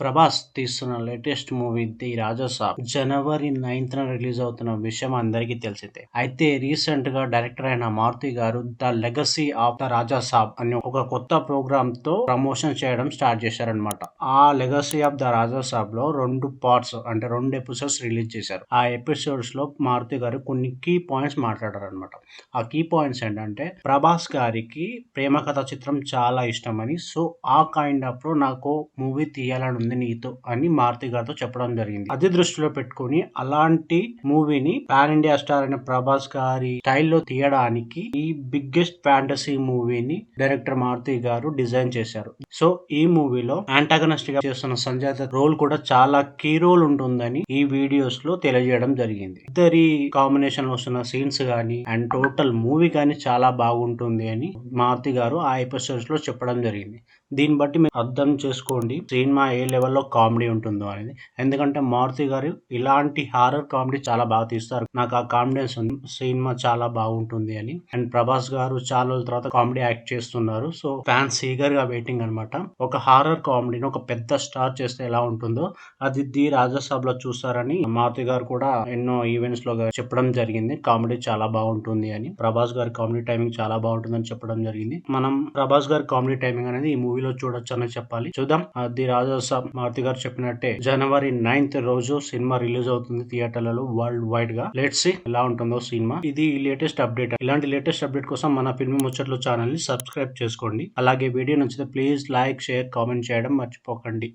ప్రభాస్ తీస్తున్న latest movie the Raja Saab January ninth release అవుతున్న విషయం అందరికీ తెలిసిందే. అయితే రీసెంట్గా డైరెక్టర్ అయిన మారుతి గారు the legacy of the Raja Saab అని ఒక కొత్త ప్రోగ్రామ్తో ప్రమోషన్ చేయడం స్టార్ట్ చేశారనమాట ఆ లెగసీ ఆఫ్ ద రాజాసాబ్లో రెండు పార్ట్స్ అంటే రెండు ఎపిసోడ్స్ రిలీజ్ చేశారు. ఆ ఎపిసోడ్స్లో మారుతి గారు కొన్ని కీ పాయింట్స్ మాట్లాడారు అనమాట ఆ కీ పాయింట్స్ ఏంటంటే ప్రభాస్ గారికి ప్రేమ కథ చిత్రం చాలా ఇష్టమని సో ఆ కైండ్ ఆఫ్లో నాకు మూవీ తీయాలని నందినితో అని మారుతి గారితో చెప్పడం జరిగింది. అది దృష్టిలో పెట్టుకుని అలాంటి మూవీని పాన్ ఇండియా స్టార్ అయిన ప్రభాస్ గారి స్టైల్లో తీయడానికి ఈ బిగ్గెస్ట్ ఫ్యాంటసీ మూవీని డైరెక్టర్ మారుతి గారు డిజైన్ చేశారు. సో ఈ మూవీలో యాంటాగనిస్ట్గా చేస్తున్న సంజయ్ దత్ రోల్ కూడా చాలా కీ రోల్ ఉంటుందని ఈ వీడియోస్లో తెలియజేయడం జరిగింది. ఇద్దరి కాంబినేషన్లో వస్తున్న సీన్స్ గానీ అండ్ టోటల్ మూవీ గానీ చాలా బాగుంటుంది అని మారుతి గారు ఆ ఎపిసోడ్స్లో చెప్పడం జరిగింది. దీన్ని బట్టి మీరు అర్థం చేసుకోండి. సినిమా ఏ లెవెల్లో కామెడీ ఉంటుందో అనేది. ఎందుకంటే మారుతి గారు ఇలాంటి హారర్ కామెడీ చాలా బాగా తీస్తారు. నాకు ఆ కాన్ఫిడెన్స్ ఉంది సినిమా చాలా బాగుంటుంది అని. అండ్ ప్రభాస్ గారు చాలా రోజుల తర్వాత కామెడీ యాక్ట్ చేస్తున్నారు. సో ఫ్యాన్స్ ఈగర్గా వెయిటింగ్ అనమాట ఒక హారర్ కామెడీని ఒక పెద్ద స్టార్ చేస్తే ఎలా ఉంటుందో అది ది రాజాసాబ్ చూస్తారని మారుతి గారు కూడా ఎన్నో ఈవెంట్స్లో చెప్పడం జరిగింది. కామెడీ చాలా బాగుంటుంది అని. ప్రభాస్ గారి కామెడీ టైమింగ్ చాలా బాగుంటుందని చెప్పడం జరిగింది. మనం ప్రభాస్ గారి కామెడీ టైమింగ్ అనేది ఈ మూవీలో చూడొచ్చు అని చెప్పాలి. చూద్దాం. ది రాజసభ మారుతి గారు చెప్పినట్టే జనవరి నైన్త్ రోజు సినిమా రిలీజ్ అవుతుంది థియేటర్లలో వరల్డ్ వైడ్గా. లెట్ సి ఎలా ఉంటుందో సినిమా. ఇది లేటెస్ట్ అప్డేట్ ఇలాంటి లేటెస్ట్ అప్డేట్ కోసం మన ఫిల్మ్ ముచ్చట్లు ఛానల్ని సబ్స్క్రైబ్ చేసుకోండి. అలాగే వీడియో నచ్చితే ప్లీజ్ లైక్ షేర్ కామెంట్ చేయడం మర్చిపోకండి.